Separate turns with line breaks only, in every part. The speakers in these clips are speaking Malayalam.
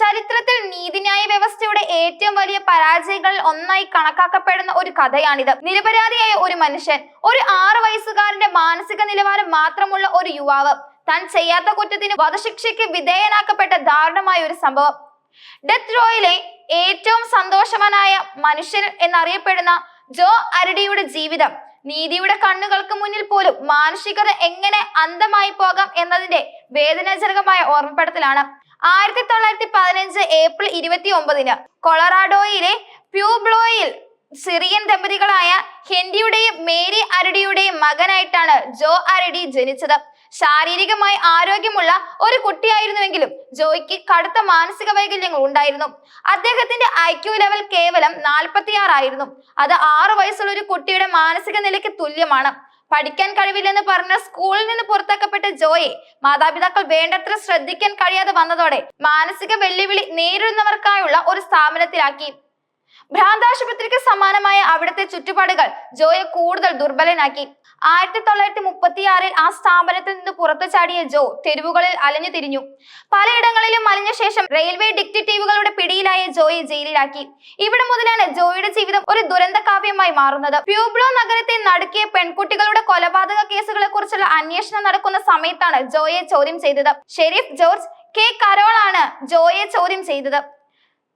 ചരിത്രത്തിൽ നീതിന്യായ വ്യവസ്ഥയുടെ ഏറ്റവും വലിയ പരാജയങ്ങളിൽ ഒന്നായി കണക്കാക്കപ്പെടുന്ന ഒരു കഥയാണിത്. നിരപരാധിയായ ഒരു മനുഷ്യൻ ഒരു ആറു വയസ്സുകാരന്റെ മാനസിക നിലവാരം മാത്രമുള്ള ഒരു യുവാവ് താൻ ചെയ്യാത്ത കുറ്റത്തിന് വധശിക്ഷയ്ക്ക് വിധേയനാക്കപ്പെട്ട ദാരുണമായ ഒരു സംഭവം. ഡെത്ത് റോയിലെ ഏറ്റവും സന്തോഷവാനായ മനുഷ്യൻ എന്നറിയപ്പെടുന്ന ജോ അരടിയുടെ ജീവിതം നീതിയുടെ കണ്ണുകൾക്ക് മുന്നിൽ പോലും മാനുഷികത എങ്ങനെ അന്തമായി പോകാം എന്നതിന്റെ വേദനാജനകമായ ഓർമ്മപ്പെടുത്തലാണ്. ആയിരത്തി തൊള്ളായിരത്തി പതിനഞ്ച് ഏപ്രിൽ ഇരുപത്തി ഒമ്പതിന് കൊളറാഡോയിലെ പ്യൂബ്ലോയിൽ സിറിയൻ ദമ്പതികളായ ഹെൻഡിയുടെയും മേരി അരടിയുടെയും മകനായിട്ടാണ് ജോ അരടി ജനിച്ചത്. ശാരീരികമായി ആരോഗ്യമുള്ള ഒരു കുട്ടിയായിരുന്നുവെങ്കിലും ജോയ്ക്ക് കടുത്ത മാനസിക വൈകല്യങ്ങൾ ഉണ്ടായിരുന്നു. അദ്ദേഹത്തിന്റെ ഐക്യു ലെവൽ കേവലം നാൽപ്പത്തിയാറായിരുന്നു അത് ആറു വയസ്സുള്ള ഒരു കുട്ടിയുടെ മാനസിക നിലയ്ക്ക് തുല്യമാണ്. പഠിക്കാൻ കഴിവില്ലെന്ന് പറഞ്ഞ സ്കൂളിൽ നിന്ന് പുറത്താക്കപ്പെട്ട ജോയെ മാതാപിതാക്കൾ വേണ്ടത്ര ശ്രദ്ധിക്കാൻ കഴിയാതെ വന്നതോടെ മാനസിക വെല്ലുവിളി നേരിടുന്നവർക്കായുള്ള ഒരു സ്ഥാപനത്തിലാക്കി. ഭ്രാന്താശുപത്രിക്ക് സമാനമായ അവിടുത്തെ ചുറ്റുപാടുകൾ ജോയെ കൂടുതൽ ദുർബലനാക്കി. ആയിരത്തി തൊള്ളായിരത്തി മുപ്പത്തിയാറിൽ ആ സ്ഥാപനത്തിൽ നിന്ന് പുറത്തു ചാടിയ ജോ തെരുവുകളിൽ അലഞ്ഞു തിരിഞ്ഞു. പലയിടങ്ങളിലും അലഞ്ഞ ശേഷം റെയിൽവേ ഡിക്റ്റേറ്റീവുകളുടെ പിടിയിലായ ജോയെ ജയിലിലാക്കി. ഇവിടെ മുതലാണ് ജോയുടെ ജീവിതം ഒരു ദുരന്ത കാവ്യമായി മാറുന്നത്. പ്യൂബ്ലോ നഗരത്തെ നടുക്കിയ പെൺകുട്ടികളുടെ കൊലപാതക കേസുകളെ കുറിച്ചുള്ള അന്വേഷണം നടക്കുന്ന സമയത്താണ് ജോയെ ചോദ്യം ചെയ്തത്. ഷെരീഫ് ജോർജ് കെ കരോളാണ് ജോയെ ചോദ്യം ചെയ്തത്.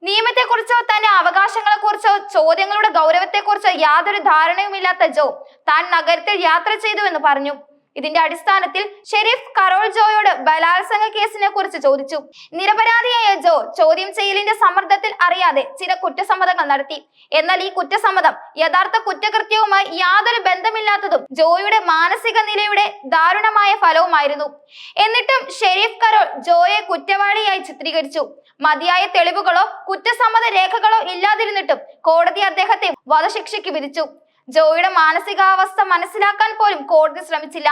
നിയമത്തെക്കുറിച്ചോ തന്റെ അവകാശങ്ങളെക്കുറിച്ചോ ചോദ്യങ്ങളുടെ ഗൗരവത്തെക്കുറിച്ചോ യാതൊരു ധാരണയുമില്ലാത്ത ജോ താൻ നഗരത്തിൽ യാത്ര ചെയ്തു എന്ന് പറഞ്ഞു. ഇതിന്റെ അടിസ്ഥാനത്തിൽ ഷെരീഫ് കരോൾ ജോയോട് ബലാത്സംഗ കേസിനെ കുറിച്ച് ചോദിച്ചു. നിരപരാധിയായ ജോ ചോദ്യം ചെയ്യലിന്റെ സമ്മർദ്ദത്തിൽ അറിയാതെ ചില കുറ്റസമ്മതങ്ങൾ നടത്തി. എന്നാൽ ഈ കുറ്റസമ്മതം യഥാർത്ഥ കുറ്റകൃത്യവുമായി യാതൊരു ബന്ധമില്ലാത്തതും ജോയുടെ മാനസിക നിലയുടെ ദാരുണമായ ഫലവുമായിരുന്നു. എന്നിട്ടും ഷെരീഫ് കരോൾ ജോയെ കുറ്റവാളിയായി ചിത്രീകരിച്ചു. മതിയായ തെളിവുകളോ കുറ്റസമ്മത രേഖകളോ ഇല്ലാതിരുന്നിട്ടും കോടതി അദ്ദേഹത്തെ വധശിക്ഷയ്ക്ക് വിധിച്ചു. ജോയുടെ മാനസികാവസ്ഥ മനസ്സിലാക്കാൻ പോലും കോടതി ശ്രമിച്ചില്ല.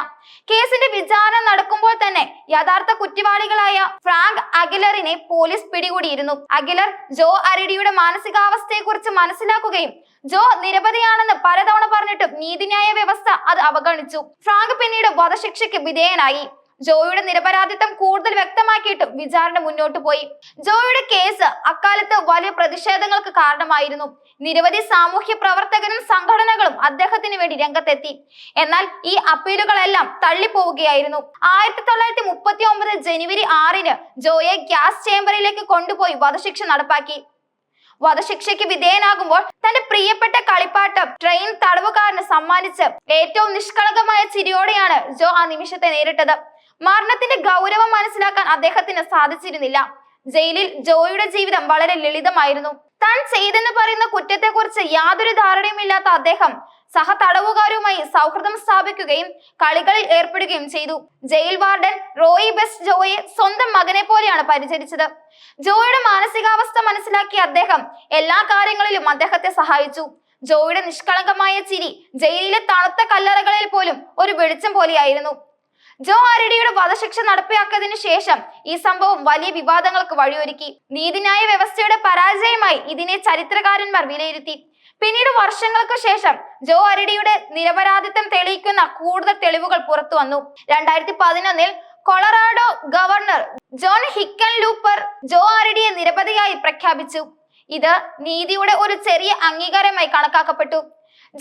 കേസിന്റെ വിചാരണ നടക്കുമ്പോൾ തന്നെ യഥാർത്ഥ കുറ്റവാളികളായ ഫ്രാങ്ക് അഗിലറിനെ പോലീസ് പിടികൂടിയിരുന്നു. അഗിലർ ജോ അരഡിയുടെ മാനസികാവസ്ഥയെക്കുറിച്ച് മനസ്സിലാക്കുകയും ജോ നിരപതിയാണെന്ന് പലതവണ പറഞ്ഞിട്ടും നീതിന്യായ വ്യവസ്ഥ അത് അവഗണിച്ചു. ഫ്രാങ്ക് പിന്നീട് വധശിക്ഷയ്ക്ക് വിധേയനായി. ജോയുടെ നിരപരാധിത്വം കൂടുതൽ വ്യക്തമാക്കിയിട്ടും വിചാരണ മുന്നോട്ട് പോയി. ജോയുടെ കേസ് അക്കാലത്ത് വലിയ പ്രതിഷേധങ്ങൾക്ക് കാരണമായിരുന്നു. നിരവധി സാമൂഹ്യ പ്രവർത്തകരും സംഘടനകളും അദ്ദേഹത്തിന് വേണ്ടി രംഗത്തെത്തി. എന്നാൽ ഈ അപ്പീലുകളെല്ലാം തള്ളിപ്പോവുകയായിരുന്നു. ആയിരത്തി തൊള്ളായിരത്തി മുപ്പത്തി ഒമ്പത് ജനുവരി ആറിന് ജോയെ ഗ്യാസ് ചേംബറിലേക്ക് കൊണ്ടുപോയി വധശിക്ഷ നടപ്പാക്കി. വധശിക്ഷയ്ക്ക് വിധേയനാകുമ്പോൾ തന്റെ പ്രിയപ്പെട്ട കളിപ്പാട്ടം ട്രെയിൻ തടവുകാരന് സമ്മാനിച്ച് ഏറ്റവും നിഷ്കളങ്കമായ ചിരിയോടെയാണ് ജോ ആ നിമിഷത്തെ നേരിട്ടത്. മരണത്തിന്റെ ഗൗരവം മനസ്സിലാക്കാൻ അദ്ദേഹത്തിന് സാധിച്ചിരുന്നില്ല. ജയിലിൽ ജോയിയുടെ ജീവിതം വളരെ ലളിതമായിരുന്നു. താൻ ചെയ്തെന്ന് പറയുന്ന കുറ്റത്തെക്കുറിച്ച് യാതൊരു ധാരണയുമില്ലാത്ത അദ്ദേഹം സഹ തടവുകാരുമായി സൗഹൃദം സ്ഥാപിക്കുകയും കളികളിൽ ഏർപ്പെടുകയും ചെയ്തു. ജയിൽ വാർഡൻ റോയി ബെസ്റ്റ് ജോയെ സ്വന്തം മകനെ പോലെയാണ് പരിചരിച്ചത്. ജോയുടെ മാനസികാവസ്ഥ മനസ്സിലാക്കിയ അദ്ദേഹം എല്ലാ കാര്യങ്ങളിലും അദ്ദേഹത്തെ സഹായിച്ചു. ജോയുടെ നിഷ്കളങ്കമായ ചിരി ജയിലിലെ തണുത്ത കല്ലറകളിൽ പോലും ഒരു വെളിച്ചം പോലെയായിരുന്നു. ജോ ആരടിയുടെ വധശിക്ഷ നടപ്പിലാക്കിയതിനു ശേഷം ഈ സംഭവം വലിയ വിവാദങ്ങൾക്ക് വഴിയൊരുക്കി. നീതിന്യായ വ്യവസ്ഥയുടെ പരാജയമായി ഇതിനെ ചരിത്രകാരന്മാർ വിലയിരുത്തി. പിന്നീട് വർഷങ്ങൾക്ക് ശേഷം ജോ അരടിയുടെ നിരപരാധിത്വം തെളിയിക്കുന്ന കൂടുതൽ തെളിവുകൾ പുറത്തു വന്നു. രണ്ടായിരത്തി പതിനൊന്നിൽ Colorado governor John Hickenlooper Joe ആരടിയെ നിരപതിയായി പ്രഖ്യാപിച്ചു. ഇത് നീതിയുടെ ഒരു ചെറിയ അംഗീകാരമായി കണക്കാക്കപ്പെട്ടു.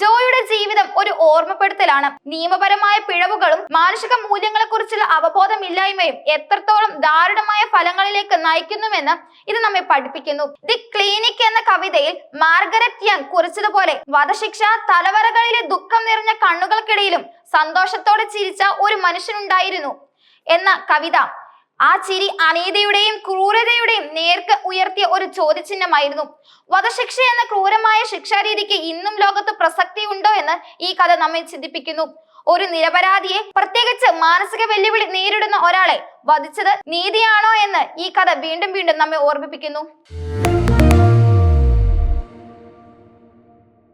ജോയുടെ ജീവിതം ഒരു ഓർമ്മപ്പെടുത്തലാണ്. നിയമപരമായ പിഴവുകളും മാനുഷിക മൂല്യങ്ങളെക്കുറിച്ചുള്ള അവബോധമില്ലായ്മയും എത്രത്തോളം ദാരുണമായ ഫലങ്ങളിലേക്ക് നയിക്കുന്നുവെന്ന് ഇത് നമ്മെ പഠിപ്പിക്കുന്നു. ദി ക്ലിനിക് എന്ന കവിതയിൽ മാർഗരറ്റ് യങ് കുറിച്ചതുപോലെ വധശിക്ഷ തലവറകളിലെ ദുഃഖം നിറഞ്ഞ കണ്ണുകൾക്കിടയിലും സന്തോഷത്തോടെ ചിരിച്ച ഒരു മനുഷ്യനുണ്ടായിരുന്നു. എന്ന കവിത ആ ചിരി അനീതിയുടെയും ക്രൂരതയുടെയും നേർക്ക് ഉയർത്തിയ ഒരു ചോദ്യചിഹ്നമായിരുന്നു. വധശിക്ഷ എന്ന ക്രൂരമായ ശിക്ഷാരീതിക്ക് ഇന്നും ലോകത്ത് പ്രസക്തി ഉണ്ടോ എന്ന് ഈ കഥ നമ്മെ ചിന്തിപ്പിക്കുന്നു. ഒരു നിരപരാധിയെ പ്രത്യേകിച്ച് മാനസിക വെല്ലുവിളി നേരിടുന്ന ഒരാളെ വധിച്ചത് നീതിയാണോ എന്ന് ഈ കഥ വീണ്ടും വീണ്ടും നമ്മെ ഓർമ്മിപ്പിക്കുന്നു.